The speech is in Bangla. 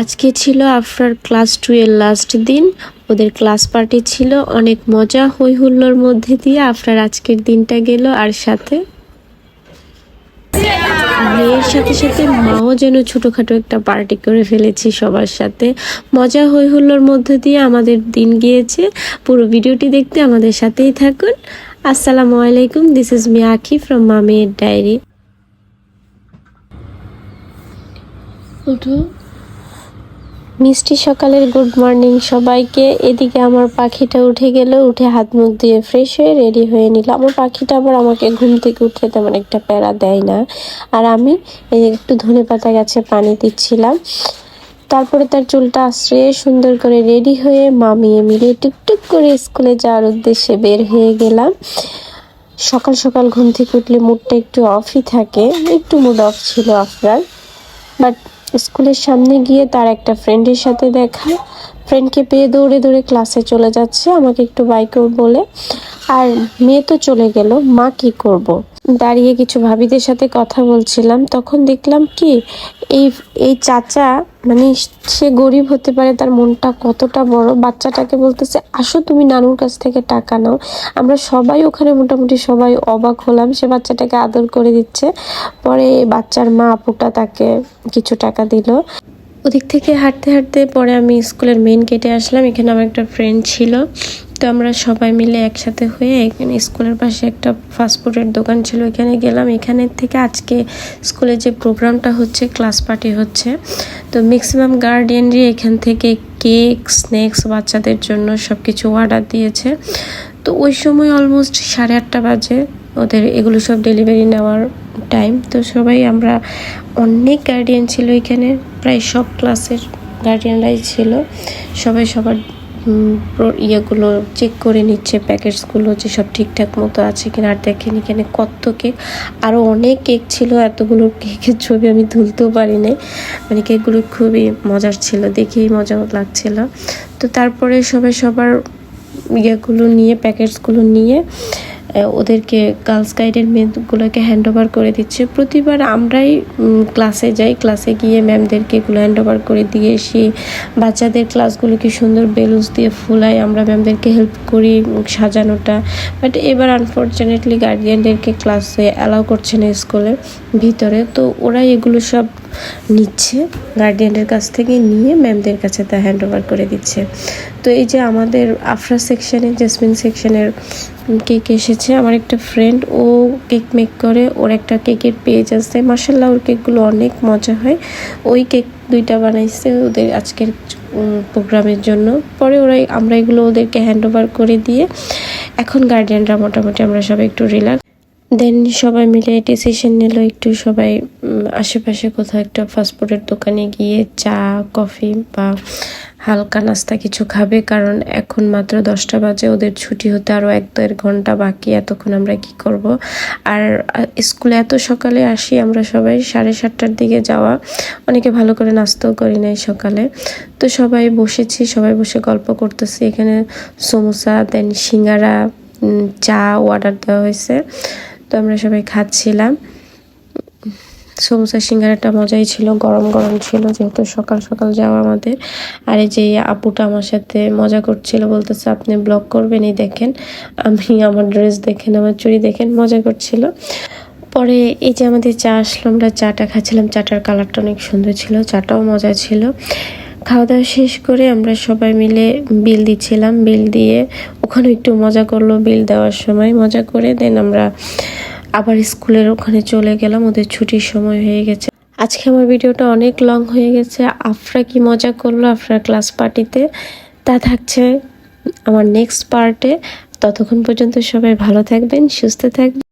আজকে ছিল আফটার ক্লাস টু এর লাস্ট দিন। ওদের ক্লাস পার্টি ছিল। অনেক মজা হই হুল্লোর মধ্যে দিয়ে আফটার আজকের দিনটা গেল। আর সাথে মেয়ের সাথে সাথে মাও যেন ছোটোখাটো একটা পার্টি করে ফেলেছি সবার সাথে। মজা হই হুল্লোর মধ্যে দিয়ে আমাদের দিন গিয়েছে। পুরো ভিডিওটি দেখতে আমাদের সাথেই থাকুন। আসসালামু আলাইকুম this is me Akhi from মামির ডায়েরি উঠো। মিষ্টি সকালের গুড মর্নিং সবাইকে। এদিকে আমার পাখিটা উঠে গেল, উঠে হাত মুখ দিয়ে ফ্রেশ হয়ে রেডি হয়ে নিল। আমার পাখিটা আবার আমাকে ঘুম থেকে উঠে তেমন একটা প্যারা দেয় না। আর আমি এই একটু ধনে পাতা গাছে পানি দিচ্ছিলাম। তারপরে তার চুলটা আশ্রয়ে সুন্দর করে রেডি হয়ে মামিয়ে মিলিয়ে টুকটুক করে স্কুলে যাওয়ার উদ্দেশ্যে বের হয়ে গেলাম। সকাল সকাল ঘুম থেকে উঠলে মুডটা একটু অফই থাকে, একটু মুড অফ ছিল আফরার বাট স্কুলের সামনে গিয়ে তার একটা ফ্রেন্ডের সাথে দেখা। ফ্রেন্ডকে পেয়ে দৌড়ে দৌড়ে ক্লাসে চলে যাচ্ছে। আমাকে একটু বাইকেও বলে। আর মেয়ে তো চলে গেল, মা কি করব। দাঁড়িয়ে কিছু ভাবিদের সাথে কথা বলছিলাম, তখন দেখলাম কি, এই এই চাচা মানে সে গরিব হতে পারে, তার মনটা কতটা বড়, বাচ্চাটাকে বলতেছে, আসো তুমি নানুর কাছ থেকে টাকা নাও। আমরা সবাই ওখানে মোটামুটি সবাই অবাক হলাম, সে বাচ্চাটাকে আদর করে দিচ্ছে। পরে বাচ্চার মা আপুটা তাকে কিছু টাকা দিল। ওদিক থেকে হাঁটতে হাঁটতে পরে আমি স্কুলের মেইন গেটে আসলাম, এখানে আমার একটা ফ্রেন্ড ছিল। তো আমরা সবাই মিলে একসাথে হয়ে এখানে স্কুলের পাশে একটা ফাস্টফুডের দোকান ছিল এখানে গেলাম। এখানের থেকে আজকে স্কুলে যে প্রোগ্রামটা হচ্ছে ক্লাস পার্টি হচ্ছে। তো ম্যাক্সিমাম গার্ডিয়ানরই এখান থেকে কেক স্ন্যাক্স বাচ্চাদের জন্য সব কিছু অর্ডার দিয়েছে। তো ওই সময় অলমোস্ট সাড়ে আটটা বাজে, ওদের এগুলো সব ডেলিভারি নেওয়ার টাইম তো সবাই আমরা অনেক গার্ডিয়ান ছিল এখানে, প্রায় সব ক্লাসের গার্ডিয়ানরাই ছিল। সবাই সবার ইয়েগুলো চেক করে নিচ্ছে প্যাকেটসগুলো যে সব ঠিকঠাক মতো আছে কিনা, আর দেখেন এখানে কত কেক। আরও অনেক কেক ছিল, এতগুলো কেকের ছবি আমি তুলতেও পারি নাই মানে কেকগুলো খুবই মজার ছিল, দেখেই মজা লাগছিল। তো তারপরে সবাই সবার ইয়েগুলো নিয়ে প্যাকেটসগুলো নিয়ে ওদেরকে গার্লস গাইডের মেয়েগুলোকে হ্যান্ড ওভার করে দিচ্ছে। প্রতিবার আমরাই ক্লাসে যাই। ক্লাসে গিয়ে ম্যামদেরকে এগুলো হ্যান্ড ওভার করে দিয়ে এসি বাচ্চাদের ক্লাসগুলোকে সুন্দর বেলুন্স দিয়ে ফুলাই। আমরা ম্যামদেরকে হেল্প করি সাজানোটা। বাট এবার আনফর্চুনেটলি গার্ডিয়ানদেরকে ক্লাসে অ্যালাউ করছে না স্কুলে ভিতরে। তো ওরাই এগুলো সব নিচ্ছে। গার্ডিয়ানের কাছ থেকে নিয়ে ম্যামদের কাছে তা হ্যান্ড ওভার করে দিচ্ছে। তো এই যে আমাদের আফরা সেকশনে জেসমিন সেকশনের কেক এসেছে। আমার একটা ফ্রেন্ড ও কেক মেক করে। ওর একটা কেকের পেজ আছে। মার্শাল্লাহ ওর কেকগুলো অনেক মজা হয়। ওই কেক দুইটা বানাইছে ওদের আজকের প্রোগ্রামের জন্য। পরে ওরা আমরা এগুলো ওদেরকে হ্যান্ড ওভার করে দিয়ে এখন গার্ডিয়ানরা মোটামুটি আমরা সবাই একটু রিল্যাক্স দেন সবাই মিলে ডিসিশন নিল একটু সবাই আশেপাশে কোথাও একটা ফাস্টফুডের দোকানে গিয়ে চা কফি বা হালকা নাস্তা কিছু খাবে। কারণ এখন মাত্র দশটা বাজে, ওদের ছুটি হতে আরও এক দেড় ঘণ্টা বাকি, এতক্ষণ আমরা কি করব? আর স্কুলে এত সকালে আসি, আমরা সবাই সাড়ে সাতটার দিকে যাওয়া, অনেকে ভালো করে নাস্তাও করি নাই সকালে। তো সবাই বসেছি, সবাই বসে গল্প করতেছি। এখানে সমোসা দেন সিঙ্গারা চা অর্ডার দেওয়া হয়েছে। তো আমরা সবাই খাচ্ছিলাম। সমোসা, সিঙ্গারাটা মজাই ছিল, গরম গরম ছিল যেহেতু সকাল সকাল যাওয়া আমাদের। আর এই যে আপুটা আমার সাথে মজা করছিল বলতেছে, আপনি ব্লগ করবেন এই দেখেন, আমি আমার ড্রেস দেখেন, আমার চুড়ি দেখেন, মজা করছিল। পরে এই যে আমাদের চা আসলো, আমরা চাটা খাচ্ছিলাম, চাটার কালারটা অনেক সুন্দর ছিল, চাটাও মজা ছিল। খাওয়া দাওয়া শেষ করে আমরা সবাই মিলে বিল দিচ্ছিলাম। বিল দিয়ে ওখানে একটু মজা করল বিল দেওয়ার সময়। মজা করে দেন আমরা আবার স্কুলের ওখানে চলে গেলাম। ওদের ছুটির সময় হয়ে গেছে। আজকে আমার ভিডিওটা অনেক লং হয়ে গেছে। আফরা কি মজা করল আফরা ক্লাস পার্টিতে? তা থাকছে আমার নেক্সট পার্টে ততক্ষণ পর্যন্ত সবাই ভালো থাকবেন, সুস্থ থাকবেন।